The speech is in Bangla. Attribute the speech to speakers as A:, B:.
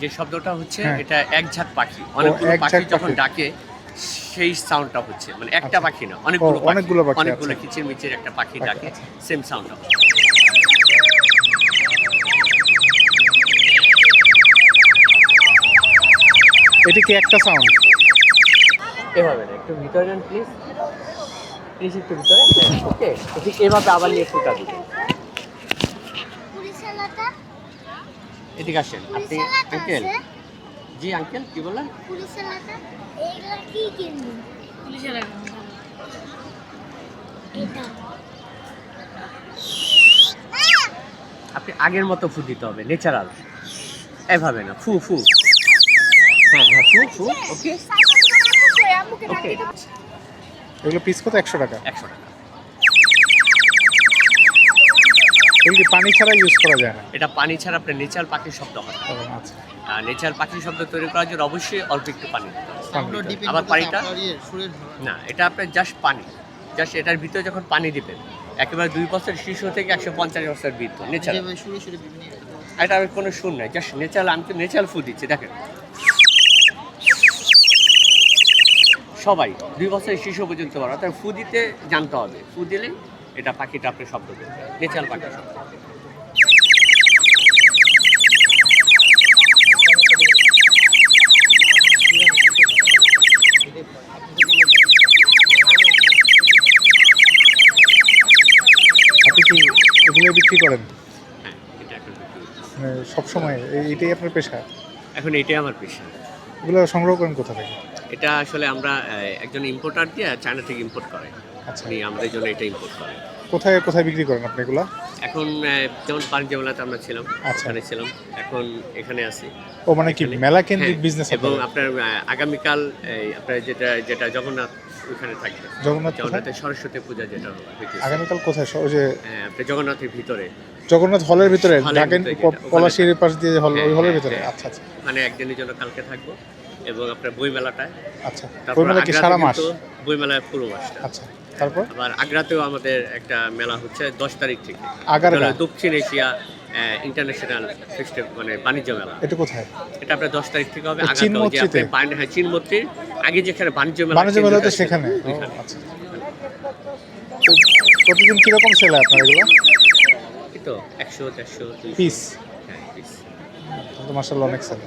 A: যে শব্দটা হচ্ছে
B: হ্যাঁ।
A: এটা এক ঝাঁক পাখি অনেকগুলো পাখি যখন ডাকে সেই সাউন্ডটা হচ্ছে। মানে একটা
B: আচ্ছা।
A: পাখি না অনেকগুলো
B: অনেকগুলো পাখি,
A: অনেকগুলো
B: আচ্ছা।
A: কিচির মিচির একটা পাখি
B: আচ্ছা,
A: ডাকে
B: আচ্ছা।
A: সেম সাউন্ডটা
B: এটি কি একটা সাউন্ড
A: এভাবে না একটু ভিতরে যান প্লিজ প্লিজ একটু ভিতরে। হ্যাঁ ওকে ঠিক এভাবে আবার নিয়ে ফুটা দিবেন এদিকে আসেন। আপনি আঙ্কেল জি আঙ্কেল কি বললেন আপনি আগের মতো ফু দিতে হবে ন্যাচারাল এভাবে না ফু ফু। হ্যাঁ হ্যাঁ ফু ফু ওকে ওকে
B: এগুলো পিস কত? একশো টাকা।
A: একশো টাকা।
B: এগুলি পানি ছাড়া ইউজ করা যায় না।
A: এটা পানি ছাড়া আপনার নেচার পাখির শব্দ হয়
B: আচ্ছা।
A: নেচার পাখির শব্দ তৈরি করার জন্য অবশ্যই অল্প একটু পানি আবার পানিটা?
C: ইয়ে,
A: না এটা আপনার জাস্ট পানি। জাস্ট এটার ভিতরে যখন পানি দিবেন একেবারে দুই বছর শিশু থেকে একশো পঞ্চাশ বছর বৃদ্ধ নেচার
C: শুরু শুরু বিভিন্ন
A: এটা আমি কোনো শুন নাই জাস্ট ন্যাচারাল আমি তো ন্যাচারাল ফুড দিচ্ছি দেখেন। সবাই দুই বছরের শিশু পর্যন্ত পারে অর্থাৎ ফু দিতে জানতে হবে। ফু দিলে এটা পাখিটা আপনি শব্দ দেবে ন্যাচারাল পাখি শব্দ।
B: আপনি কি এগুলো বিক্রি করেন?
A: হ্যাঁ।
B: মানে সবসময় এটাই আপনার পেশা?
A: এখন এটাই আমার পেশা।
B: এগুলো সংগ্রহ করেন কোথা থেকে?
A: এটা আসলে আমরা একজন ইম্পোর্টার দিয়ে চায়না থেকে ইম্পোর্ট করে
B: আচ্ছা।
A: আমাদের জন্য এটা ইম্পোর্ট
B: কোথায় কোথায় বিক্রি করেন আপনি এগুলো?
A: এখন যেমন আমরা ছিলাম
B: আচ্ছা।
A: ওখানে ছিলাম এখন এখানে আছি।
B: ও মানে কি মেলা কেন্দ্রিক
A: হ্যাঁ,
B: বিজনেস
A: এবং আপনার আগামীকাল এই, আপনার যেটা যেটা জগন্নাথ ওখানে থাকবে।
B: জগন্নাথ
A: জগন্নাথের সরস্বতী পূজা যেটা
B: আগামীকাল কোথায়? ওই যে
A: হ্যাঁ, আপনার জগন্নাথের ভিতরে।
B: জগন্নাথ হলের ভিতরে
A: ওখানে-
B: পলাশির পাশ দিয়ে হল ওই
A: হ্যাঁ,
B: হলের
A: হ্যাঁ,
B: ভিতরে?
A: হ্যাঁ।
B: আচ্ছা আচ্ছা।
A: ওখানে একদিনের জন্য কালকে থাকব। এবং আপনার বই মেলাটায়
B: আচ্ছা
A: তারপর
B: মেলা কি সারা মাস?
A: পুরো মাসটা।
B: আচ্ছা তারপর?
A: আবার আগ্রাতেও আমাদের একটা মেলা হচ্ছে দশ তারিখ থেকে। দক্ষিণ এশিয়া ইন্টারন্যাশনাল ফেস্টিভ্যাল মানে বাণিজ্য মেলা।
B: এটা কোথায়?
A: এটা আপনার দশ তারিখ থেকে হবে আগামী হ্যাঁ আগে যেখানে বাণিজ্য মেলা
B: বাণিজ্য মেলা তো সেখানে। আচ্ছা। তো প্রতিদিন কীরকম সেল হয় আপনার এগুলো?
A: তো একশো দেড়শো
B: পিস।
A: হ্যাঁ পিস।
B: তো অনেক সেল।